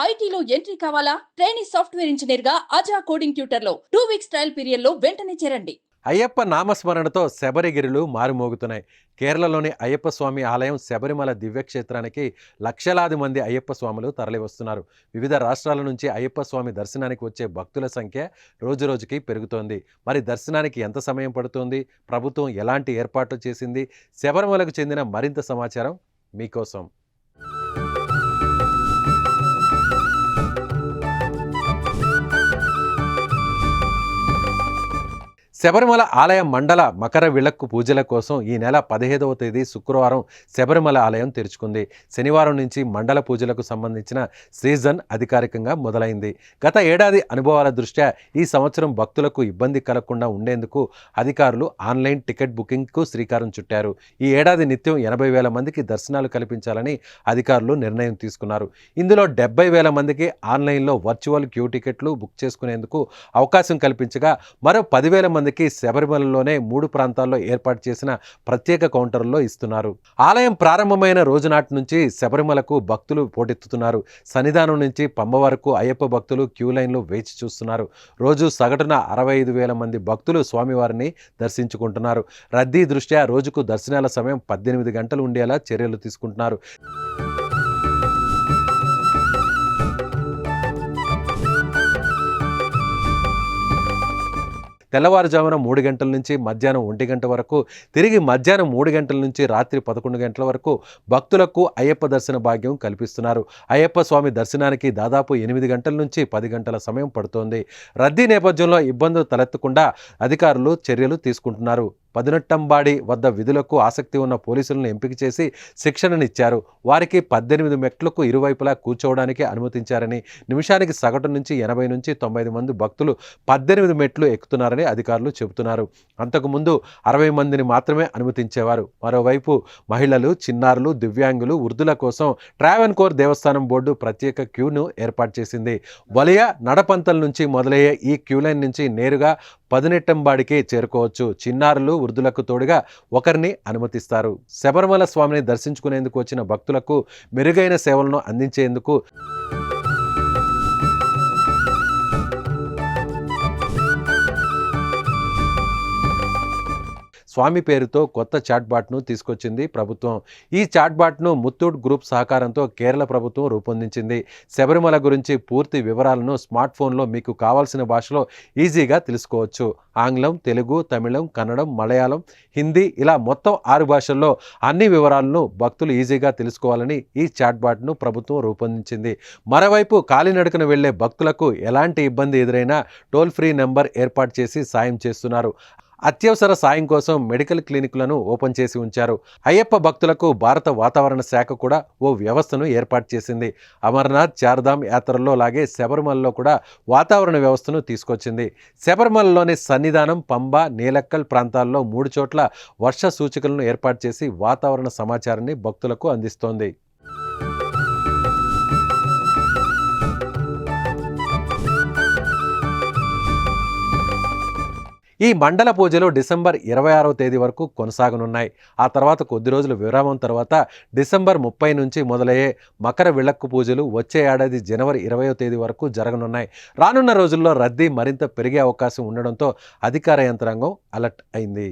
ఐటీలో ఎంట్రీ కావాలా? Training software ఇంజనీర్గా అజా కోడింగ్ ట్యూటర్లో టూ వీక్స్ ట్రయల్ పీరియడ్లో వెంటనే చేరండి. అయ్యప్ప నామస్మరణతో శబరిగిరులు మారుమోగుతున్నాయి. కేరళలోని అయ్యప్ప స్వామి ఆలయం శబరిమల దివ్యక్షేత్రానికి లక్షలాది మంది అయ్యప్ప స్వాములు తరలివస్తున్నారు. వివిధ రాష్ట్రాల నుంచి అయ్యప్ప స్వామి దర్శనానికి వచ్చే భక్తుల సంఖ్య రోజురోజుకి పెరుగుతోంది. మరి దర్శనానికి ఎంత సమయం పడుతోంది? ప్రభుత్వం ఎలాంటి ఏర్పాట్లు చేసింది? శబరిమలకు చెందిన మరింత సమాచారం మీకోసం. శబరిమల ఆలయ మండల మకర విళక్కు పూజల కోసం ఈ నెల పదిహేదవ తేదీ శుక్రవారం శబరిమల ఆలయం తెరుచుకుంది. శనివారం నుంచి మండల పూజలకు సంబంధించిన సీజన్ అధికారికంగా మొదలైంది. గత ఏడాది అనుభవాల దృష్ట్యా ఈ సంవత్సరం భక్తులకు ఇబ్బంది కలగకుండా ఉండేందుకు అధికారులు ఆన్లైన్ టికెట్ బుకింగ్కు శ్రీకారం చుట్టారు. ఈ ఏడాది నిత్యం ఎనభై వేల మందికి దర్శనాలు కల్పించాలని అధికారులు నిర్ణయం తీసుకున్నారు. ఇందులో డెబ్బై వేల మందికి ఆన్లైన్లో వర్చువల్ క్యూ టికెట్లు బుక్ చేసుకునేందుకు అవకాశం కల్పించగా మరో పదివేల మంది మందికి శబరిమలలోనే మూడు ప్రాంతాల్లో ఏర్పాటు చేసిన ప్రత్యేక కౌంటర్లో ఇస్తున్నారు. ఆలయం ప్రారంభమైన రోజు నాటి నుంచి శబరిమలకు భక్తులు పోటెత్తుతున్నారు. సన్నిధానం నుంచి పంబ వరకు అయ్యప్ప భక్తులు క్యూ లైన్లు వేచి చూస్తున్నారు. రోజు సగటున అరవై ఐదు వేల మంది భక్తులు స్వామివారిని దర్శించుకుంటున్నారు. రద్దీ దృష్ట్యా రోజుకు దర్శనాల సమయం పద్దెనిమిది గంటలు ఉండేలా చర్యలు తీసుకుంటున్నారు. తెల్లవారుజామున మూడు గంటల నుంచి మధ్యాహ్నం ఒంటి గంట వరకు తిరిగి మధ్యాహ్నం మూడు గంటల నుంచి రాత్రి పదకొండు గంటల వరకు భక్తులకు అయ్యప్ప దర్శన భాగ్యం కల్పిస్తున్నారు. అయ్యప్ప స్వామి దర్శనానికి దాదాపు ఎనిమిది గంటల నుంచి పది గంటల సమయం పడుతోంది. రద్దీ నేపథ్యంలో ఇబ్బందులు తలెత్తకుండా అధికారులు చర్యలు తీసుకుంటున్నారు. పదినెట్టంబాడి వద్ద విధులకు ఆసక్తి ఉన్న పోలీసులను ఎంపిక చేసి శిక్షణనిచ్చారు. వారికి పద్దెనిమిది మెట్లకు ఇరువైపులా కూర్చోవడానికి అనుమతించారని నిమిషానికి సగటు నుంచి ఎనభై నుంచి తొంభై మంది భక్తులు పద్దెనిమిది మెట్లు ఎక్కుతున్నారని అధికారులు చెబుతున్నారు. అంతకుముందు అరవై మందిని మాత్రమే అనుమతించేవారు. మరోవైపు మహిళలు చిన్నారులు దివ్యాంగులు వృద్ధుల కోసం ట్రావెన్కోర్ దేవస్థానం బోర్డు ప్రత్యేక క్యూను ఏర్పాటు చేసింది. వలయ నడపంతల నుంచి మొదలయ్యే ఈ క్యూ లైన్ నుంచి నేరుగా పదినెట్టంబాడికి చేరుకోవచ్చు. చిన్నారులు వృద్ధులకు తోడుగా ఒకరిని అనుమతిస్తారు. శబరిమల స్వామిని దర్శించుకునేందుకు వచ్చిన భక్తులకు మెరుగైన సేవలను అందించేందుకు స్వామి పేరుతో కొత్త చాట్బాట్ను తీసుకొచ్చింది ప్రభుత్వం. ఈ చాట్బాట్ను ముత్తూట్ గ్రూప్ సహకారంతో కేరళ ప్రభుత్వం రూపొందించింది. శబరిమల గురించి పూర్తి వివరాలను స్మార్ట్ ఫోన్లో మీకు కావాల్సిన భాషలో ఈజీగా తెలుసుకోవచ్చు. ఆంగ్లం తెలుగు తమిళం కన్నడం మలయాళం హిందీ ఇలా మొత్తం ఆరు భాషల్లో అన్ని వివరాలను భక్తులు ఈజీగా తెలుసుకోవాలని ఈ చాట్బాట్ను ప్రభుత్వం రూపొందించింది. మరోవైపు కాలినడకన వెళ్ళే భక్తులకు ఎలాంటి ఇబ్బంది ఎదురైనా టోల్ ఫ్రీ నెంబర్ ఏర్పాటు చేసి సాయం చేస్తున్నారు. అత్యవసర సాయం కోసం మెడికల్ క్లినిక్లను ఓపెన్ చేసి ఉంచారు. అయ్యప్ప భక్తులకు భారత వాతావరణ శాఖ కూడా ఓ వ్యవస్థను ఏర్పాటు చేసింది. అమర్నాథ్ చార్ధామ్ యాత్రల్లో లాగే శబరిమలలో కూడా వాతావరణ వ్యవస్థను తీసుకొచ్చింది. శబరిమలలోని సన్నిధానం పంబ నీలక్కల్ ప్రాంతాల్లో మూడు చోట్ల వర్ష సూచికలను ఏర్పాటు చేసి వాతావరణ సమాచారాన్ని భక్తులకు అందిస్తోంది. ఈ మండల పూజలు డిసెంబర్ ఇరవై ఆరవ తేదీ వరకు కొనసాగనున్నాయి. ఆ తర్వాత కొద్ది రోజుల విరామం తర్వాత డిసెంబర్ ముప్పై నుంచి మొదలయ్యే మకర విళక్కు పూజలు వచ్చే ఏడాది జనవరి ఇరవయో తేదీ వరకు జరగనున్నాయి. రానున్న రోజుల్లో రద్దీ మరింత పెరిగే అవకాశం ఉండడంతో అధికార యంత్రాంగం అలర్ట్ అయింది.